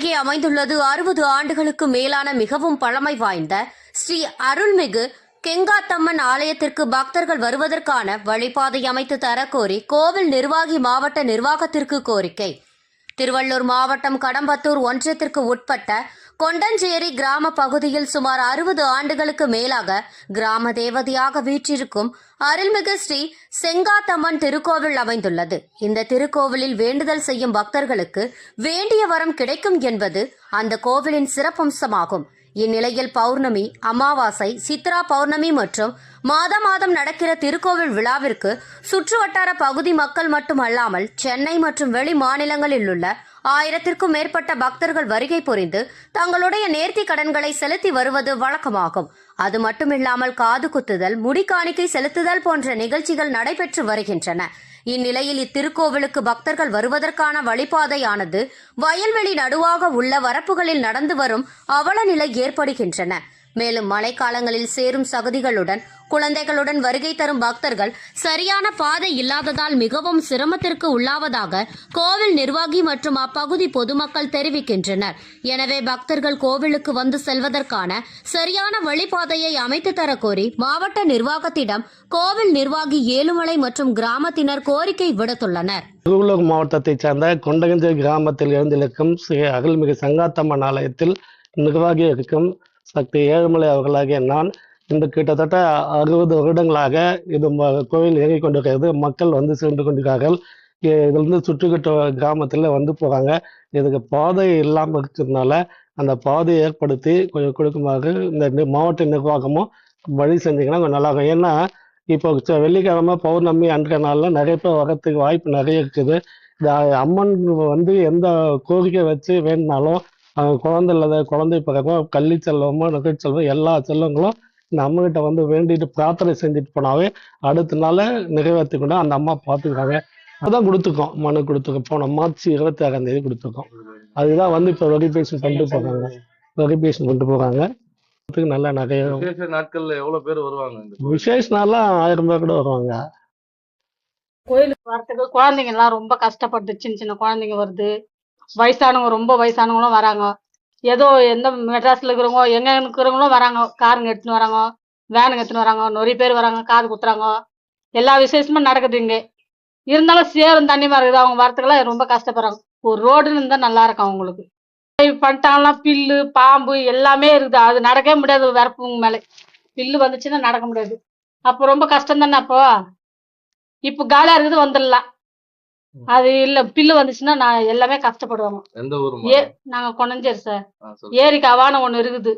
அமைந்துள்ளது அறுபது ஆண்டுகளுக்கு மேலான மிகவும் பழமை வாய்ந்த ஸ்ரீ அருள்மிகு கெங்காத்தம்மன் ஆலயத்திற்கு பக்தர்கள் வருவதற்கான வழிபாதை அமைத்து தரக்கோரி கோவில் நிர்வாகி மாவட்ட நிர்வாகத்திற்கு கோரிக்கை. திருவள்ளூர் மாவட்டம் கடம்பத்தூர் ஒன்றியத்திற்கு உட்பட்ட கொண்டஞ்சேரி கிராம பகுதியில் சுமார் அறுபது ஆண்டுகளுக்கு மேலாக கிராம தேவதையாக வீற்றிருக்கும் அருள்மிகு ஸ்ரீ செங்காத்தம்மன் திருக்கோவில் அமைந்துள்ளது. இந்த திருக்கோவிலில் வேண்டுதல் செய்யும் பக்தர்களுக்கு வேண்டிய வரம் கிடைக்கும் என்பது அந்த கோவிலின் சிறப்பம்சமாகும். இந்நிலையில் பௌர்ணமி அமாவாசை சித்ரா பௌர்ணமி மற்றும் மாத மாதம் நடக்கிற திருக்கோவில் விழாவிற்கு சுற்றுவட்டார பகுதி மக்கள் மட்டுமல்லாமல் சென்னை மற்றும் வெளி மாநிலங்களில் உள்ள ஆயிரத்திற்கும் மேற்பட்ட பக்தர்கள் வருகை புரிந்து தங்களுடைய நேர்த்தி கடன்களை செலுத்தி வருவது வழக்கமாகும். அது மட்டுமில்லாமல் காது குத்துதல் முடிக்காணிக்கை செலுத்துதல் போன்ற நிகழ்ச்சிகள் நடைபெற்று வருகின்றன. இந்நிலையில் இத்திருக்கோவிலுக்கு பக்தர்கள் வருவதற்கான வழிபாதையானது வயல்வெளி நடுவாக உள்ள வரப்புகளில் நடந்து வரும் அவல நிலை ஏற்படுகின்றன. மேலும் மழைக்காலங்களில் சேரும் சகதிகளுடன் குழந்தைகளுடன் வருகை தரும் பக்தர்கள் சரியான பாதை இல்லாததால் மிகவும் சிரமத்திற்கு உள்ளாவதாக கோவில் நிர்வாகி மற்றும் அப்பகுதி பொதுமக்கள் தெரிவிக்கின்றனர். எனவே பக்தர்கள் கோவிலுக்கு வந்து செல்வதற்கான சரியான வழிபாதையை அமைத்து தர கோரி மாவட்ட நிர்வாகத்திடம் கோவில் நிர்வாகி ஏழுமலை மற்றும் கிராமத்தினர் கோரிக்கை விடுத்துள்ளனர். திருவள்ளூர் மாவட்டத்தைச் சேர்ந்த கொண்டகஞ்சேரி கிராமத்தில் எழுந்திருக்கும் ஸ்ரீ அகல்மிகு சங்காத்தம்மன் ஆலயத்தில் நிர்வாகி இருக்கும் சக்தி ஏழுமலை அவர்களாகிய நான் இந்த கிட்டத்தட்ட அறுபது வருடங்களாக இது ம- இயங்கிக் கொண்டிருக்கிறது மக்கள் வந்து சென்று கொண்டிருக்கிறார்கள். இதுலேருந்து இதிலிருந்து சுற்றுக்கிட்ட கிராமத்தில் வந்து போகிறாங்க இதுக்கு பாதை இல்லாமல் இருக்கிறதுனால அந்த பாதையை ஏற்படுத்தி கொஞ்சம் கொடுக்குமாறு இந்த மாவட்ட நிர்வாகமும் வழி செஞ்சீங்கன்னா கொஞ்சம் நல்லா இருக்கும் ஏன்னா இப்போ ச- வெள்ளிக்கிழமை பௌர்ணமி அன்றைய நாளில் நிறைய பேர் வரத்துக்கு வாய்ப்பு நிறைய இருக்குது. இந்த அம்மன் வந்து எந்த கோரிக்கை வச்சு வேணுனாலும் அவங்க குழந்தை இல்லாத குழந்தை பிறக்கும் கள்ளி செல்வமோ நகை செல்வம் எல்லா செல்வங்களும் இந்த அம்மன்கிட்ட வந்து வேண்டிட்டு பிரார்த்தனை செஞ்சுட்டு போனாவே அடுத்த நாள் நிறைவேற்றி கொண்டு அந்த அம்மா பார்த்துக்கிறாங்க. அதான் கொடுத்துருக்கோம். மனு கொடுத்துருக்கோம். போன மார்ச் இருபத்தி ஆறாம் தேதி கொடுத்துருக்கோம். அதுதான் வந்து இப்போ வெரிஃபிகேஷன் பண்ணிட்டு போகிறாங்க வெரிஃபிகேஷன் பண்ணிட்டு போகிறாங்க நல்ல நிறைய விசேஷ நாட்கள்ல எவ்வளவு பேர் வருவாங்க இந்த விசேஷ நாள்லாம் ஆயிரம் பேர் கூட வருவாங்க. கோயிலுக்கு வரத்துக்கு குழந்தைங்க எல்லாம் ரொம்ப கஷ்டப்பட்டு சின்ன சின்ன குழந்தைங்க வருது. வயசானவங்க ரொம்ப வயசானவங்களும் வராங்க. ஏதோ எந்த மெட்ராஸ்ல இருக்கிறவங்க எங்க இருக்கிறவங்களும் வராங்க. காருங்க எடுத்துன்னு வராங்க வேனுங்க எடுத்துன்னு வராங்க நிறைய பேர் வராங்க காது குத்துறாங்க. எல்லா விசேஷமும் நடக்குது இங்க. இருந்தாலும் சேரும் தண்ணியமா இருக்குது. அவங்க வரத்துக்கெல்லாம் ரொம்ப கஷ்டப்படுறாங்க. ஒரு ரோடுன்னு இருந்தா நல்லா இருக்கும் அவங்களுக்கு. பண்ணிட்டாங்கலாம் பில்லு பாம்பு எல்லாமே இருக்குது. அது நடக்கவே முடியாது வரப்புங்க மேலே. பில்லு வந்துச்சுன்னா நடக்க முடியாது. அப்போ ரொம்ப கஷ்டம் தானே அப்போ? இப்போ காலியா இருக்குது வந்துடலாம். அது இல்ல பில்லு வந்துச்சுன்னா நான் எல்லாமே கஷ்டப்படுவாங்க எந்த ஊர் ஏ நாங்க கொனஞ்சேரி சார். கவானம் ஒண்ணு இருக்குது.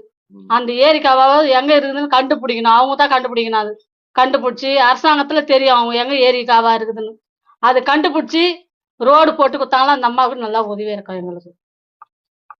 அந்த ஏரி கவாவை எங்க இருக்குதுன்னு கண்டுபிடிக்கணும். அவங்க தான் கண்டுபிடிக்கணும் அது. கண்டுபிடிச்சி அரசாங்கத்துல தெரியும் அவங்க எங்க ஏரி காவா இருக்குதுன்னு. அது கண்டுபிடிச்சி ரோடு போட்டு கொடுத்தாங்களா அந்த அம்மாவுக்கு நல்லா உதவியா இருக்கும் எங்களுக்கு.